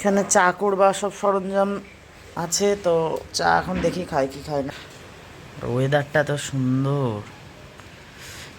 এখানে চা করবা সব সরঞ্জাম আছে তো চা এখন দেখি খায় কি খায় না। ওয়েদারটা তো সুন্দর।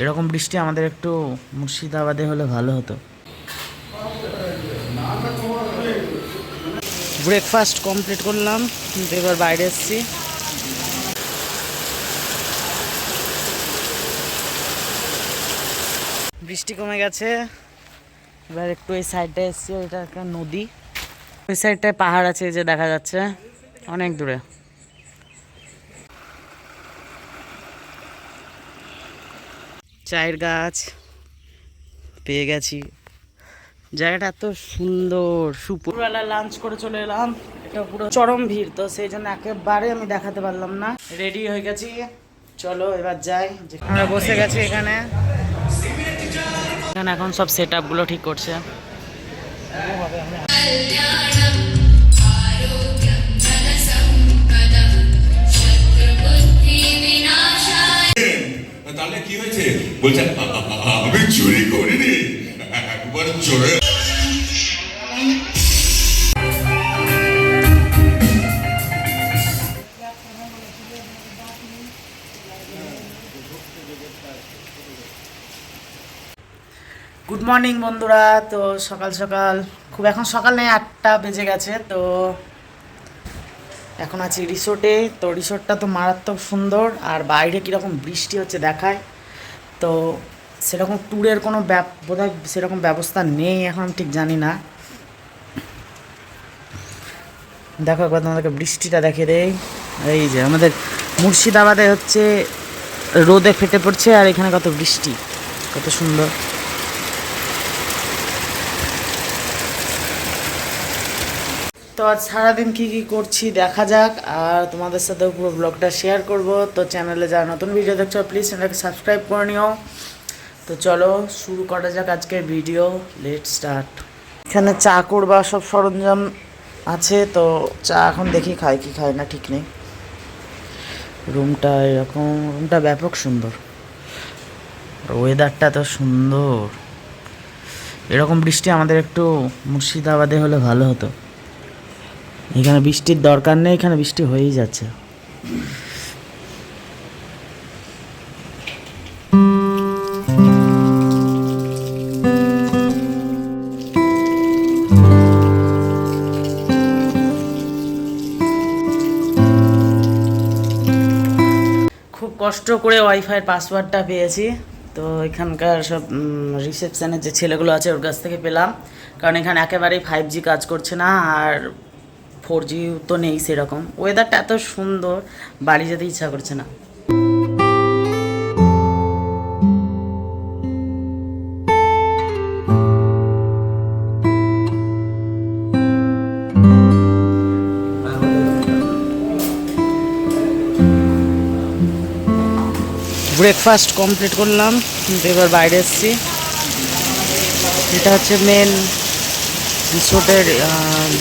এরকম বৃষ্টি আমাদের একটু মুর্শিদাবাদে হলে ভালো হতো। ব্রেকফাস্ট কমপ্লিট করলাম কিন্তু এবার বাইরে এসেছি। বৃষ্টি কমে গেছে এবার একটু এই সাইডটা এসেছি এটা একটা নদী। ওই সাইডটায় পাহাড় আছে যে দেখা যাচ্ছে। অনেক দূরে। চায়ের গাছ পেয়ে গেছি। জায়গাটা এত সুন্দর সুপুরবেলা লাঞ্চ করে চলে এলাম। এটা পুরো চরম ভিড়, তো সেই জন্য একেবারে আমি দেখাতে পারলাম না। রেডি হয়ে গেছি। চলো, এবার যাই। আমরা বসে গেছি এখানে। এখানে এখন সব সেটগুলো ঠিক করছে। তাহলে কি হয়েছে বলছে "আ- আ- আ- আমি চুরি করিনি একবার চোরে গুড মর্নিং বন্ধুরা। তো সকাল সকাল, খুব এখন সকাল নেই আটটা বেজে গেছে, তো এখন আছি রিসোর্টে তো রিসোর্টটা তো মারাত্মক সুন্দর, আর বাইরে কীরকম বৃষ্টি হচ্ছে দেখায়। তো সেরকম ট্যুরের কোনো ব্যাপ বোধহয় সেরকম ব্যবস্থা নেই, এখন ঠিক জানি না। দেখো একবার তোমাদেরকে বৃষ্টিটা দেখে দেই। এই যে আমাদের মুর্শিদাবাদে হচ্ছে রোদে ফেটে পড়ছে, আর এখানে কত বৃষ্টি, কত সুন্দর। তো আজ সারাদিন কি কি করছি দেখা যাক, আর তোমাদের সাথে পুরো ব্লগটা শেয়ার করব। তো চ্যানেলে যারা নতুন ভিডিও দেখছ প্লিজ চ্যানেলকে সাবস্ক্রাইব করে নিও। তো চলো, শুরু করা যাক আজকের ভিডিও লেট স্টার্ট এখানে চা করবা সব সরঞ্জাম আছে, তো চা এখন দেখি খায় কি খায় না, ঠিক নেই। রুমটা এরকম রুমটা ব্যাপক সুন্দর। ওয়েদারটা তো সুন্দর। এরকম বৃষ্টি আমাদের একটু মুর্শিদাবাদে হলে ভালো হতো। এখানে বৃষ্টির দরকার নেই, এখানে বৃষ্টি হয়েই যাচ্ছে। খুব কষ্ট করে ওয়াইফাইয়ের পাসওয়ার্ডটা পেয়েছি। তো এখানকার সব রিসেপশনের যে ছেলেগুলো আছে, ওর কাছ থেকে পেলাম। কারণ এখানে একেবারেই ফাইভ জি কাজ করছে না, আর ফোর জি তো নেই সেরকম। ওয়েদারটা এত সুন্দর, বাড়ি যেতে ইচ্ছা করছে না। ব্রেকফাস্ট কমপ্লিট করলাম, কিন্তু এবার বাইরে এসেছি। এটা হচ্ছে মেন রিসোর্টের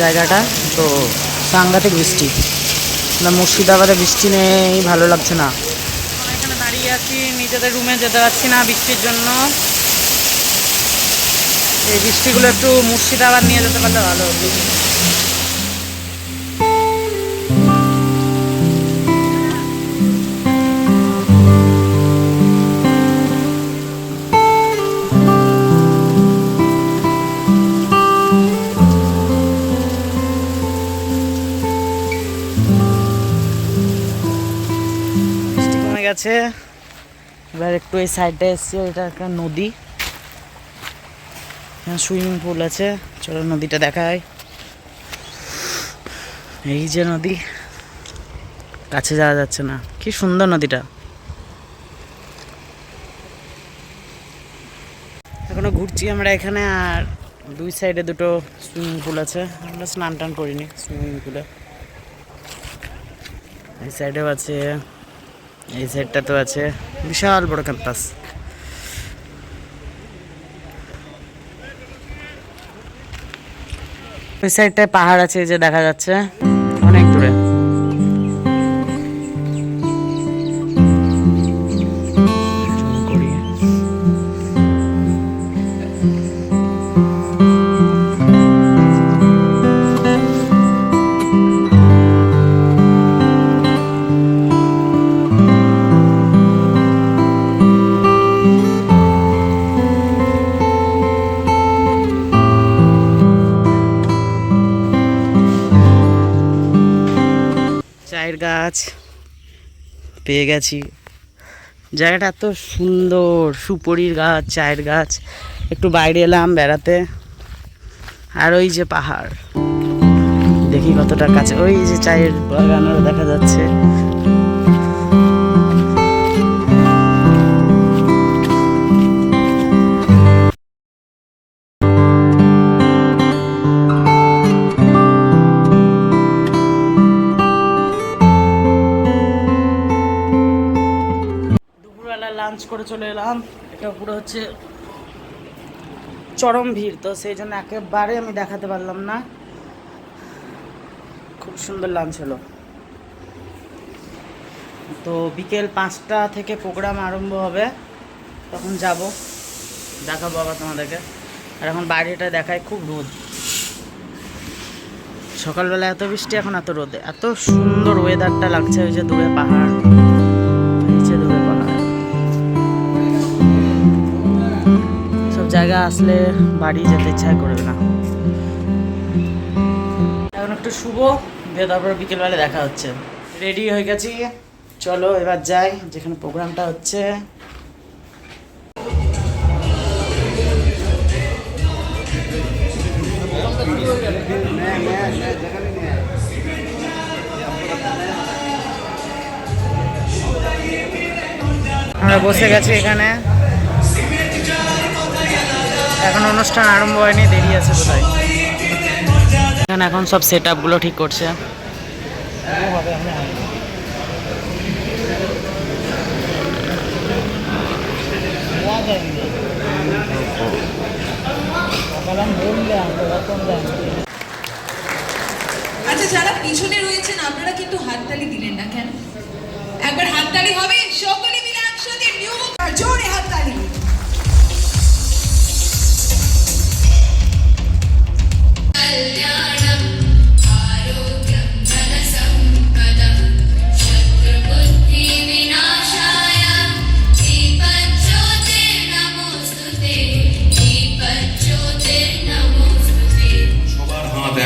জায়গাটা। তো সাংঘাতিক বৃষ্টি। না, মুর্শিদাবাদে বৃষ্টি নেই, ভালো লাগছে না। এখানে দাঁড়িয়ে আছি, নিজেদের রুমে যেতে পারছি না বৃষ্টির জন্য। এই বৃষ্টিগুলো একটু মুর্শিদাবাদ নিয়ে যেতে পারলে ভালো গেছে এবার একটু এই সাইডটা এসছি, এটা একটা নদী। সুইমিং পুল আছে। চলো নদীটা দেখায় এই যে নদী, কাছে যাওয়া যাচ্ছে না। কি সুন্দর নদীটা। এখনও ঘুরছি আমরা এখানে, আর দুই সাইডে দুটো সুইমিং পুল আছে। আমরা স্নান টান করিনি সুইমিং পুলে এই সাইডেও আছে এই সাইডটা তো আছে বিশাল বড় ক্যাম্পাস। ওই সাইডটায় পাহাড় আছে, এই যে দেখা যাচ্ছে। গাছ পেয়ে গেছি। জায়গাটা এত সুন্দর, সুপরির গাছ, চায়ের গাছ। একটু বাইরে এলাম বেড়াতে। আর ওই যে পাহাড়। দেখি কতটা কাছে। ওই যে চায়ের বাগানও দেখা যাচ্ছে। করে চলে এলাম। এটা পুরো হচ্ছে চরম ভিড়, তো সেই জন্য একেবারে আমি দেখাতে পারলাম না। খুব সুন্দর লাঞ্চ হলো। তো বিকেল পাঁচটা থেকে প্রোগ্রাম আরম্ভ হবে। তখন যাব। দেখাবো আবার তোমাদেরকে। আর এখন বাইরেটা দেখায় খুব রোদ। সকালবেলা এত বৃষ্টি, এখন এত রোদ। এত সুন্দর ওয়েদারটা লাগছে ওই যে দূরে পাহাড়। জায়গা আসলে বাড়ি যেতে ইচ্ছা করবে না। এখন একটু শুভ দিয়ে তারপর বিকেলবেলা দেখা হচ্ছে। রেডি হয়ে গেছি। চলো, এবার যাই, যেখানে প্রোগ্রামটা হচ্ছে। আমরা বসে গেছি এখানে। অনুষ্ঠান আরম্ভ হয়নি দেরি আছে বোধহয়। এখানে এখন সব সেট আপগুলো ঠিক করছে। আচ্ছা যারা পিছনে রয়েছেন আপনারা কিন্তু হাততালি দিলেন না কেন? একবার হাততালি হবে সকলে মিলে একসাথে নিউ জোরে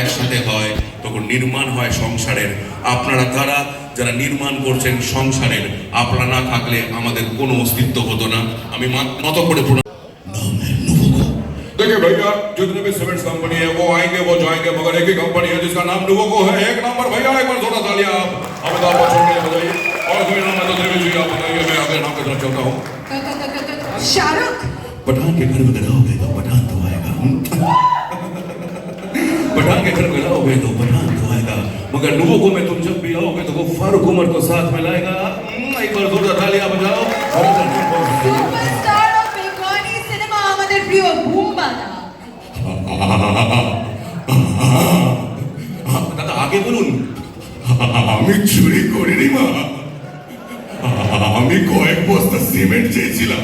একসাথে হয় তখন নির্মাণ হয় সংসারের। আপনারা কারা যারা নির্মাণ করছেন সংসারের আপনারা না থাকলে আমাদের কোনো অস্তিত্ব হতো না। আমি মা- মত করে প্রণাম देखिए भैया जितने भी सीमेंट कंपनी है वो आएँगे वो जाएँगे मगर एक ही कंपनी है जिसका नाम लोगों को है। एक नंबर भैया एक बार थोड़ा सा लिया आप अमिताभ बच्चन के लिए बजाइए। और कोई नाम है तो त्रिवेदी जी आप बताइए मैं आगे नाम की तरफ़ चलता हूँ। शाहरुख। पठान के घर में रहोगे तो पठान तो आएगा। पठान के घर में रहोगे तो पठान तो आएगा। मगर डुबोको में तुम जब भी आओगे तो वो फारूक उमर को साथ में लाएगा। हम्म, एक बार थोड़ा सा लिया बजाओ। और বুম্বাদা দাদা আগে বলুন। আমি চুরি করিনি মা। আমি কয়েক বস্তা সিমেন্ট চেয়েছিলাম।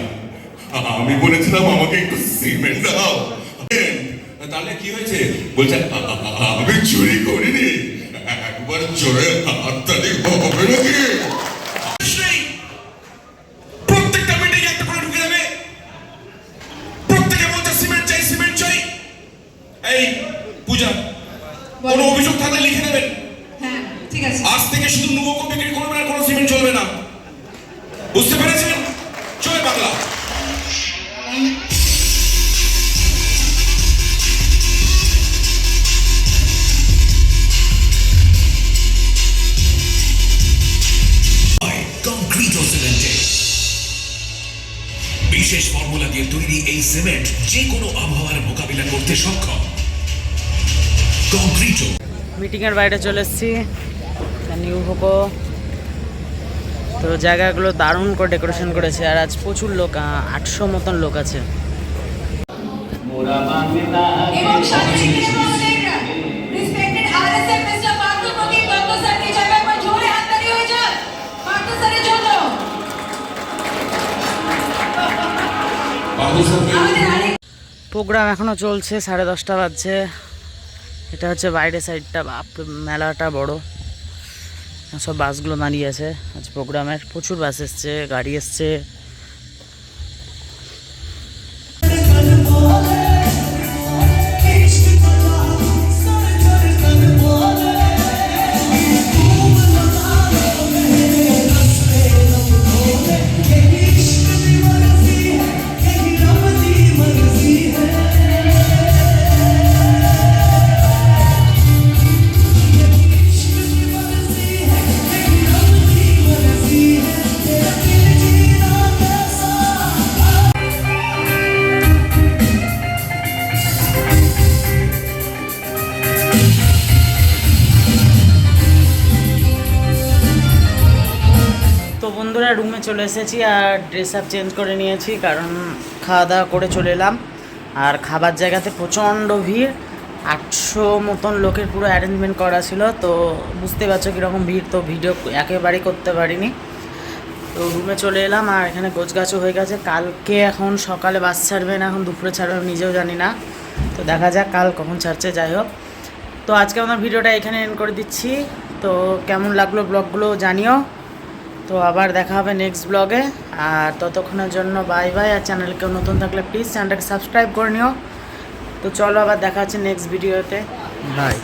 আমি বলেছিলাম আমাকে একটু সিমেন্ট দাও। তাহলে কি হয়েছে? বলছে আমি চুরি করিনি। একবার জোরে হাততালি হবে নাকি? এই পূজা কোনো অভিযোগ থাকলে লিখে নেবেন। হ্যাঁ ঠিক আছে। আজ থেকে শুধু নুবকো বিক্রি করবেন আর কোনো সিমেন্ট চলবে না। বুঝতে পেরেছেন? জয় বাংলা। বিশেষ ফর্মুলা দিয়ে তৈরি এই সিমেন্ট যে কোনো আবহাওয়ার মোকাবিলা করতে সক্ষম। মিটিংয়ের বাইরে চলে এসেছি। নিউ হোকো তো জায়গাগুলো দারুণ করে ডেকোরেশন করেছে। আর আজ প্রচুর লোক আটশো মতন লোক আছে। প্রোগ্রাম এখনও চলছে সাড়ে দশটা বাজছে। এটা হচ্ছে বাইরে সাইডটা, বাপ মেলাটা বড়। সব বাসগুলো দাঁড়িয়ে আছে আজ প্রোগ্রামের। প্রচুর বাস এসছে, গাড়ি এসছে। বন্ধুরা রুমে চলে এসেছি আর ড্রেস আপ চেঞ্জ করে নিয়েছি, কারণ খাওয়া দাওয়া করে চলে এলাম। আর খাবার জায়গাতে প্রচণ্ড ভিড়, আটশো মতন লোকের পুরো অ্যারেঞ্জমেন্ট করা ছিল, তো বুঝতে পারছ কীরকম ভিড়, তো ভিডিও একেবারেই করতে পারিনি। তো রুমে চলে এলাম আর এখানে গোছগাছও হয়ে গেছে। কালকে এখন সকালে বাস ছাড়বে না, এখন দুপুরে ছাড়বে আমি নিজেও জানি না। তো দেখা যাক কাল কখন ছাড়ছে, যাই হোক। তো আজকে আমার ভিডিওটা এখানে এন্ড করে দিচ্ছি। তো কেমন লাগল ব্লগগুলো জানিও। তো আবার দেখা হবে নেক্সট ব্লগে আর ততক্ষণের জন্য বাই বাই আর চ্যানেল কেউ নতুন থাকলে প্লিজ চ্যানেলটাকে সাবস্ক্রাইব করে নিও। তো চলো আবার দেখা হচ্ছে নেক্সট ভিডিওতে বাই